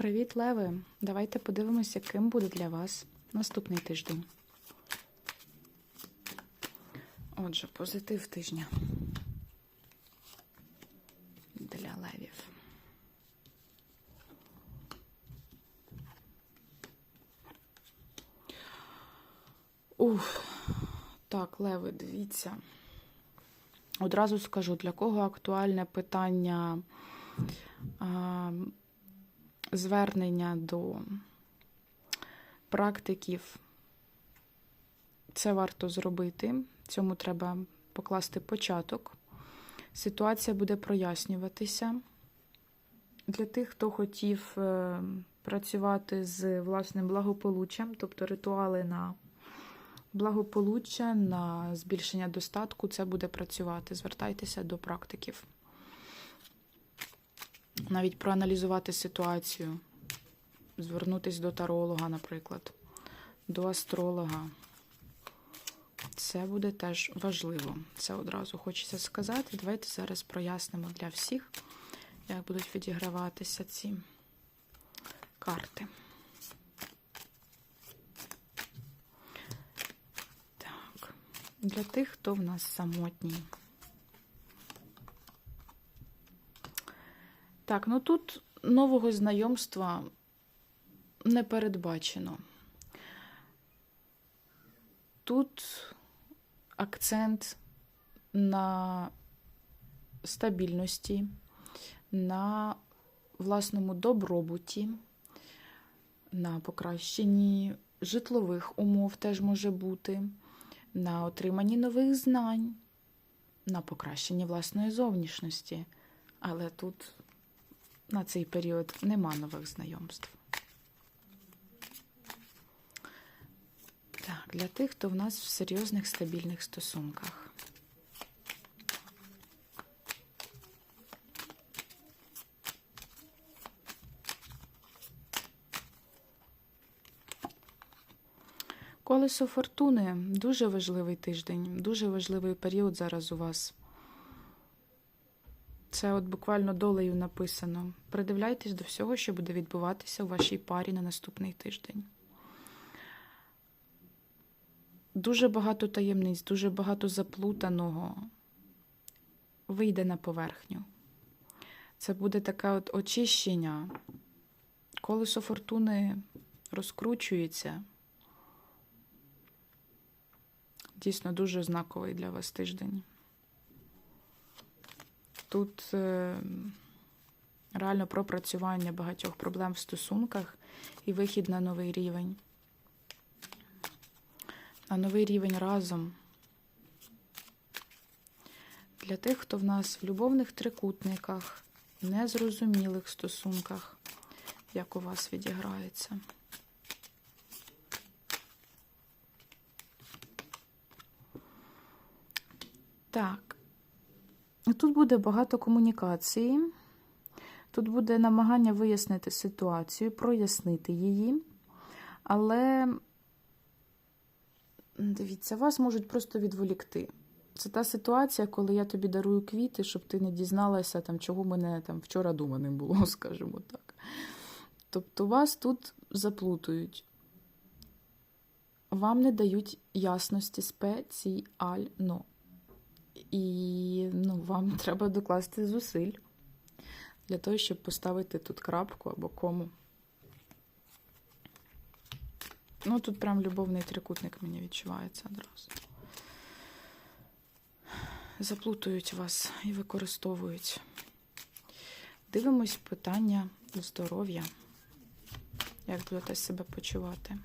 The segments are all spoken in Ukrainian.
Привіт, Леви! Давайте подивимося, яким буде для вас наступний тиждень. Отже, позитив тижня для левів. Уф, так, леви, дивіться. Одразу скажу, для кого актуальне питання звернення до практиків. Це варто зробити. Цьому треба покласти початок. Ситуація буде прояснюватися. Для тих, хто хотів е, працювати з власним благополуччям, тобто ритуали на благополуччя, на збільшення достатку, це буде працювати. Звертайтеся до практиків. Навіть проаналізувати ситуацію, звернутися до таролога, наприклад, до астролога. Це буде теж важливо. Це одразу хочеться сказати. Давайте зараз прояснимо для всіх, як будуть відіграватися ці карти. Так, для тих, хто в нас самотній. Так, ну тут нового знайомства не передбачено. Тут акцент на стабільності, на власному добробуті, на покращенні житлових умов теж може бути, на отриманні нових знань, на покращенні власної зовнішності. Але тут на цей період нема нових знайомств. Так, для тих, хто в нас в серйозних стабільних стосунках. Колесо фортуни дуже важливий тиждень, дуже важливий період зараз у вас. Це от буквально долею написано. Придивляйтесь до всього, що буде відбуватися у вашій парі на наступний тиждень. Дуже багато таємниць, дуже багато заплутаного вийде на поверхню. Це буде таке от очищення. Колесо фортуни розкручується. Дійсно, дуже знаковий для вас тиждень. Тут е, реально пропрацювання багатьох проблем в стосунках і вихід на новий рівень. На новий рівень разом. Для тих, хто в нас в любовних трикутниках, незрозумілих стосунках, як у вас відіграється. Так. Тут буде багато комунікації. Тут буде намагання вияснити ситуацію, прояснити її. Але, дивіться, вас можуть просто відволікти. Це та ситуація, коли я тобі дарую квіти, щоб ти не дізналася, там, чого мене там вчора дома не було, скажімо так. Тобто вас тут заплутують. Вам не дають ясності спеціально. І ну, вам треба докласти зусиль для того, щоб поставити тут крапку або кому. Ну, тут прям любовний трикутник мені відчувається одразу. Заплутують вас і використовують. Дивимось питання здоров'я. Як будете себе почувати?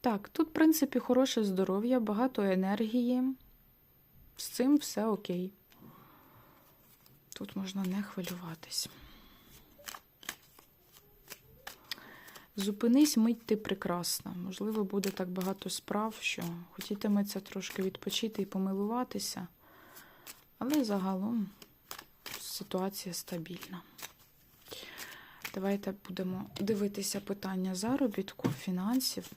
Так, тут, в принципі, хороше здоров'я, багато енергії. З цим все окей. Тут можна не хвилюватись. Зупинись, мить ти прекрасна. Можливо, буде так багато справ, що хотітиметься трошки відпочити і помилуватися. Але загалом ситуація стабільна. Давайте будемо дивитися питання заробітку, фінансів.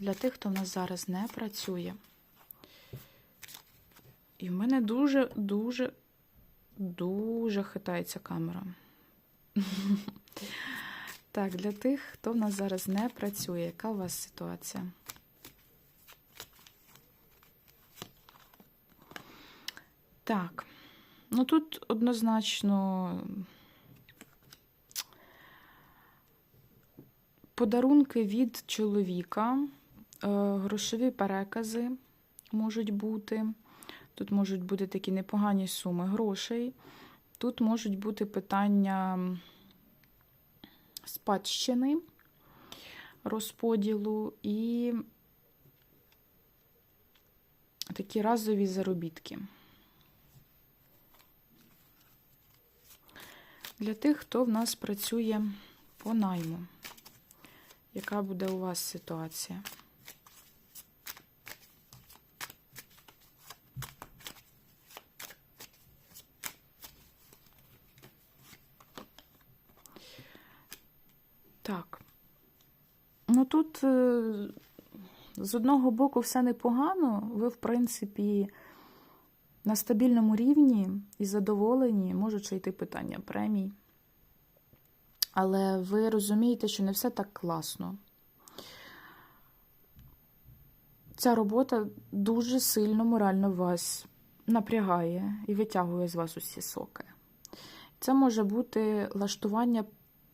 Для тих, хто в нас зараз не працює. І в мене дуже, дуже, хитається камера. Так, для тих, хто в нас зараз не працює, яка у вас ситуація? Так, ну тут однозначно подарунки від чоловіка, грошові перекази можуть бути. Тут можуть бути такі непогані суми грошей. Тут можуть бути питання спадщини, розподілу і такі разові заробітки. Для тих, хто в нас працює по найму, яка буде у вас ситуація? Так. Ну тут е, з одного боку все непогано. Ви, в принципі, на стабільному рівні і задоволені, можуть ще йти питання премій. Але ви розумієте, що не все так класно. Ця робота дуже сильно морально вас напрягає і витягує з вас усі соки. Це може бути лаштування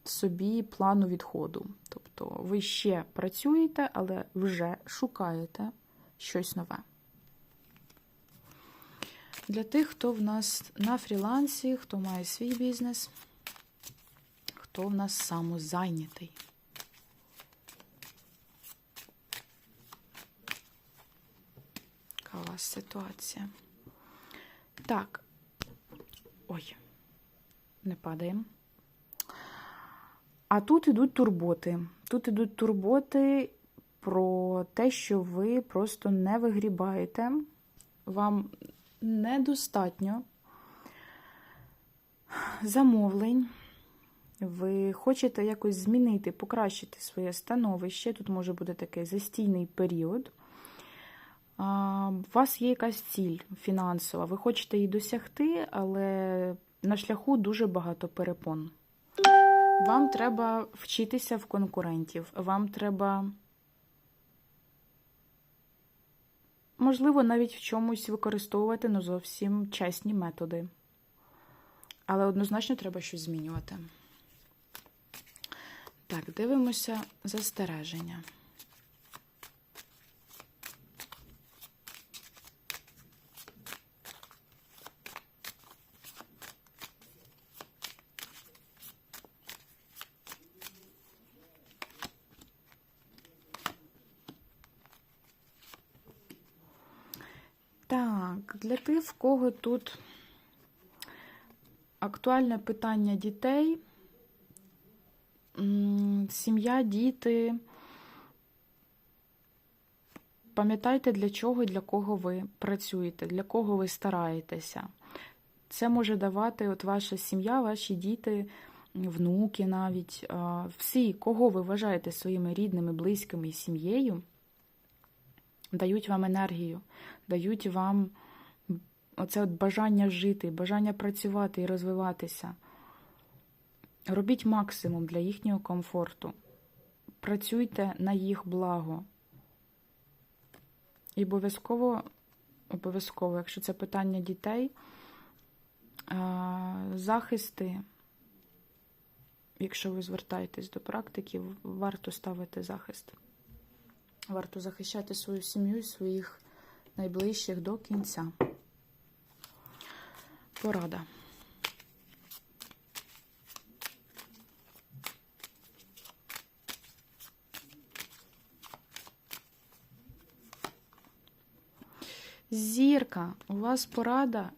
собі плану відходу. Тобто ви ще працюєте, але вже шукаєте щось нове. Для тих, хто в нас на фрілансі, хто має свій бізнес, хто в нас самозайнятий. Яка у вас ситуація? Так. Ой, не падаємо. А тут ідуть турботи. Тут ідуть турботи про те, що ви просто не вигрібаєте. Вам недостатньо замовлень. Ви хочете якось змінити, покращити своє становище. Тут може бути такий застійний період. У вас є якась ціль фінансова, ви хочете її досягти, але на шляху дуже багато перепон. Вам треба вчитися в конкурентів, вам треба, можливо, навіть в чомусь використовувати не зовсім чесні методи. Але однозначно треба щось змінювати. Так, дивимося застереження. Так, для тих, в кого тут актуальне питання дітей, сім'я, діти. Пам'ятайте, для чого і для кого ви працюєте, для кого ви стараєтеся. Це може давати от ваша сім'я, ваші діти, внуки навіть, всі, кого ви вважаєте своїми рідними, близькими і сім'єю дають вам енергію, дають вам оце от бажання жити, бажання працювати і розвиватися. Робіть максимум для їхнього комфорту. Працюйте на їх благо. І обов'язково, обов'язково, якщо це питання дітей, захисти, якщо ви звертаєтесь до практиків, варто ставити захист. Варто захищати свою сім'ю і своїх найближчих до кінця. Порада. Зірка, у вас порада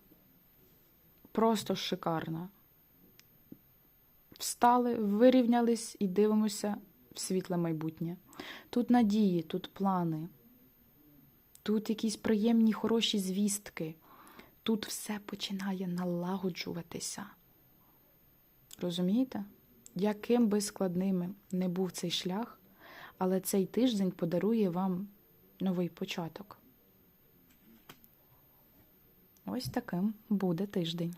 просто шикарна. Встали, вирівнялись і дивимося в світле майбутнє. Тут надії, тут плани, тут якісь приємні хороші звістки. Тут все починає налагоджуватися. Розумієте? Яким би складним не був цей шлях, але цей тиждень подарує вам новий початок. Ось таким буде тиждень.